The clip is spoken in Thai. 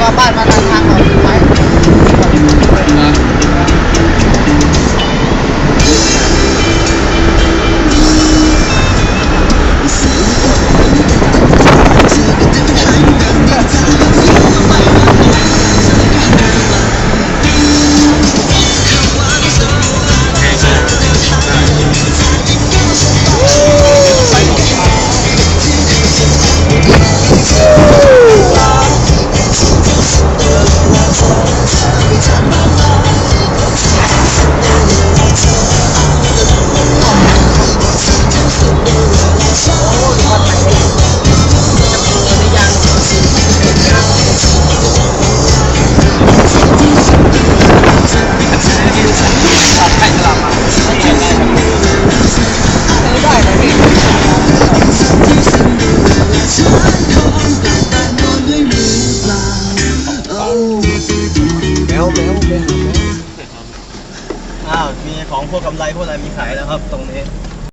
ว่าบ้านมาทางทางออก มีของพวกกำไรพวกอะไรมีขายแล้วครับตรงนี้